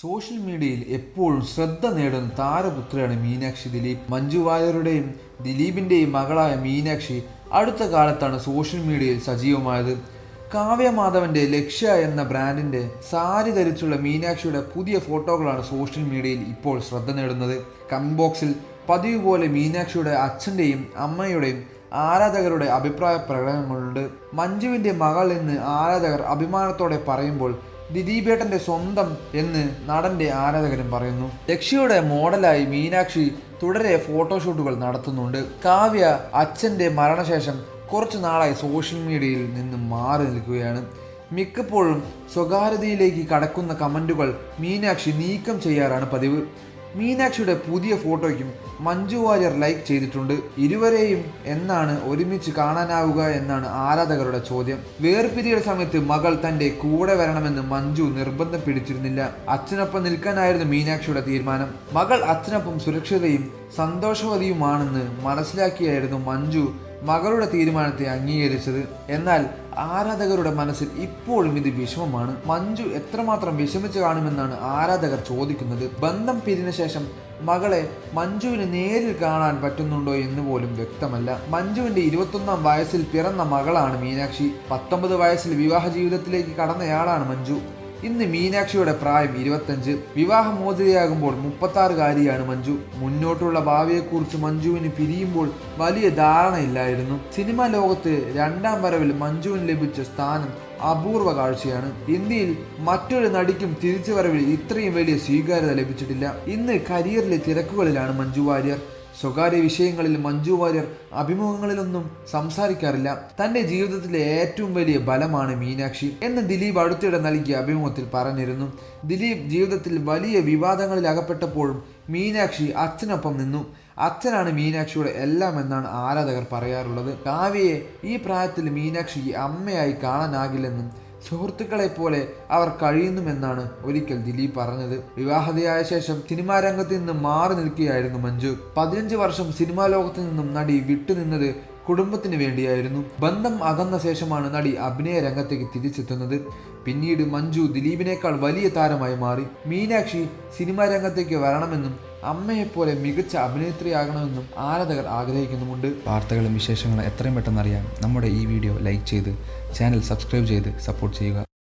Social മീഡിയയിൽ എപ്പോഴും ശ്രദ്ധ നേടുന്ന താരപുത്രയാണ് മീനാക്ഷി ദിലീപ്. മഞ്ജു വാര്യരുടെയും ദിലീപിന്റെയും മകളായ മീനാക്ഷി അടുത്ത കാലത്താണ് സോഷ്യൽ മീഡിയയിൽ സജീവമായത്. കാവ്യ മാധവന്റെ ലക്ഷ്യ എന്ന ബ്രാൻഡിന്റെ സാരി ധരിച്ചുള്ള മീനാക്ഷിയുടെ പുതിയ ഫോട്ടോകളാണ് സോഷ്യൽ മീഡിയയിൽ ഇപ്പോൾ ശ്രദ്ധ നേടുന്നത്. കംബോക്സിൽ ബോക്സിൽ പതിവ് പോലെ മീനാക്ഷിയുടെ അച്ഛന്റെയും അമ്മയുടെയും ആരാധകരുടെ അഭിപ്രായ പ്രകടനങ്ങളുണ്ട്. മഞ്ജുവിന്റെ മകൾ എന്ന് ആരാധകർ അഭിമാനത്തോടെ പറയുമ്പോൾ ദിലീപേട്ടന്റെ സ്വന്തം എന്ന് നടന്റെ ആരാധകരും പറയുന്നു. ലക്ഷ്യയുടെ മോഡലായി മീനാക്ഷി തുടരെ ഫോട്ടോഷൂട്ടുകൾ നടത്തുന്നുണ്ട്. കാവ്യ അച്ഛന്റെ മരണശേഷം കുറച്ചു നാളായി സോഷ്യൽ മീഡിയയിൽ നിന്ന് മാറി നിൽക്കുകയാണ്. മിക്കപ്പോഴും സ്വകാര്യതയിലേക്ക് കടക്കുന്ന കമന്റുകൾ മീനാക്ഷി നീക്കം ചെയ്യാറാണ് പതിവ്. മീനാക്ഷിയുടെ പുതിയ ഫോട്ടോയ്ക്കും മഞ്ജു വാര്യർ ലൈക്ക് ചെയ്തിട്ടുണ്ട് ഇരുവരെയും എന്നാണ് ഒരുമിച്ച് കാണാനാവുക എന്നാണ് ആരാധകരുടെ ചോദ്യം. വേർപിരിയുടെ സമയത്ത് മകൾ തന്റെ കൂടെ വരണമെന്ന് മഞ്ജു നിർബന്ധം പിടിച്ചിരുന്നില്ല. അച്ഛനൊപ്പം നിൽക്കാനായിരുന്നു മീനാക്ഷിയുടെ തീരുമാനം. മകൾ അച്ഛനൊപ്പം സുരക്ഷിതയും സന്തോഷവതിയുമാണെന്ന് മനസ്സിലാക്കിയായിരുന്നു മഞ്ജു മകളുടെ തീരുമാനത്തെ അംഗീകരിച്ചത്. എന്നാൽ ആരാധകരുടെ മനസ്സിൽ ഇപ്പോഴും ഇത് വിഷമമാണ്. മഞ്ജു എത്രമാത്രം വിഷമിച്ചു കാണുമെന്നാണ് ആരാധകർ ചോദിക്കുന്നത്. ബന്ധം പിരിഞ്ഞ ശേഷം മകളെ മഞ്ജുവിന് നേരിൽ കാണാൻ പറ്റുന്നുണ്ടോ എന്ന് പോലും വ്യക്തമല്ല. മഞ്ജുവിന്റെ ഇരുപത്തൊന്നാം വയസ്സിൽ പിറന്ന മകളാണ് മീനാക്ഷി. പത്തൊമ്പത് വയസ്സിൽ വിവാഹ ജീവിതത്തിലേക്ക് കടന്നയാളാണ് മഞ്ജു. ഇന്ന് മീനാക്ഷിയുടെ പ്രായം ഇരുപത്തഞ്ച്. വിവാഹമോചിതയാകുമ്പോൾ മുപ്പത്താറുകാരിയാണ് മഞ്ജു. മുന്നോട്ടുള്ള ഭാവിയെക്കുറിച്ച് മഞ്ജുവിന് പിരിയുമ്പോൾ വലിയ ധാരണയില്ലായിരുന്നു. സിനിമാ ലോകത്ത് രണ്ടാം വരവിൽ മഞ്ജുവിന് ലഭിച്ച സ്ഥാനം അപൂർവ കാഴ്ചയാണ്. ഇന്ത്യയിൽ മറ്റൊരു നടിക്കും തിരിച്ചു വരവിൽ ഇത്രയും വലിയ സ്വീകാര്യത ലഭിച്ചിട്ടില്ല. ഇന്ന് കരിയറിലെ തിരക്കുകളിലാണ് മഞ്ജു വാര്യർ. സ്വകാര്യ വിഷയങ്ങളിൽ മഞ്ജു വാര്യർ അഭിമുഖങ്ങളിലൊന്നും സംസാരിക്കാറില്ല. തന്റെ ജീവിതത്തിലെ ഏറ്റവും വലിയ ബലമാണ് മീനാക്ഷി എന്ന് ദിലീപ് അടുത്തിടെ നൽകിയ അഭിമുഖത്തിൽ പറഞ്ഞിരുന്നു. ദിലീപ് ജീവിതത്തിൽ വലിയ വിവാദങ്ങളിൽ അകപ്പെട്ടപ്പോഴും മീനാക്ഷി അച്ഛനൊപ്പം നിന്നു. അച്ഛനാണ് മീനാക്ഷിയുടെ എല്ലാം എന്നാണ് ആരാധകർ പറയാറുള്ളത്. കാവ്യയെ ഈ പ്രായത്തിൽ മീനാക്ഷിക്ക് അമ്മയായി കാണാനാകില്ലെന്നും സുഹൃത്തുക്കളെ പോലെ അവർ കഴിയുന്നുമെന്നാണ് ഒരിക്കൽ ദിലീപ് പറഞ്ഞത്. വിവാഹതയായ ശേഷം സിനിമാ രംഗത്ത് നിന്ന് മാറി നിൽക്കുകയായിരുന്നു മഞ്ജു. പതിനഞ്ച് വർഷം സിനിമാ ലോകത്ത് നിന്നും നടി വിട്ടുനിന്നത് കുടുംബത്തിന് വേണ്ടിയായിരുന്നു. ബന്ധം അകന്ന ശേഷമാണ് നടി അഭിനയ രംഗത്തേക്ക് തിരിച്ചെത്തുന്നത്. പിന്നീട് മഞ്ജു ദിലീപിനേക്കാൾ വലിയ താരമായി മാറി. മീനാക്ഷി സിനിമാ രംഗത്തേക്ക് വരണമെന്നും അമ്മയെപ്പോലെ മികച്ച അഭിനേത്രിയാകണമെന്നും ആരാധകർ ആഗ്രഹിക്കുന്നുമുണ്ട്. വാർത്തകളും വിശേഷങ്ങളും എത്രയും പെട്ടെന്ന് അറിയാൻ നമ്മുടെ ഈ വീഡിയോ ലൈക്ക് ചെയ്ത് ചാനൽ സബ്സ്ക്രൈബ് ചെയ്ത് സപ്പോർട്ട് ചെയ്യുക.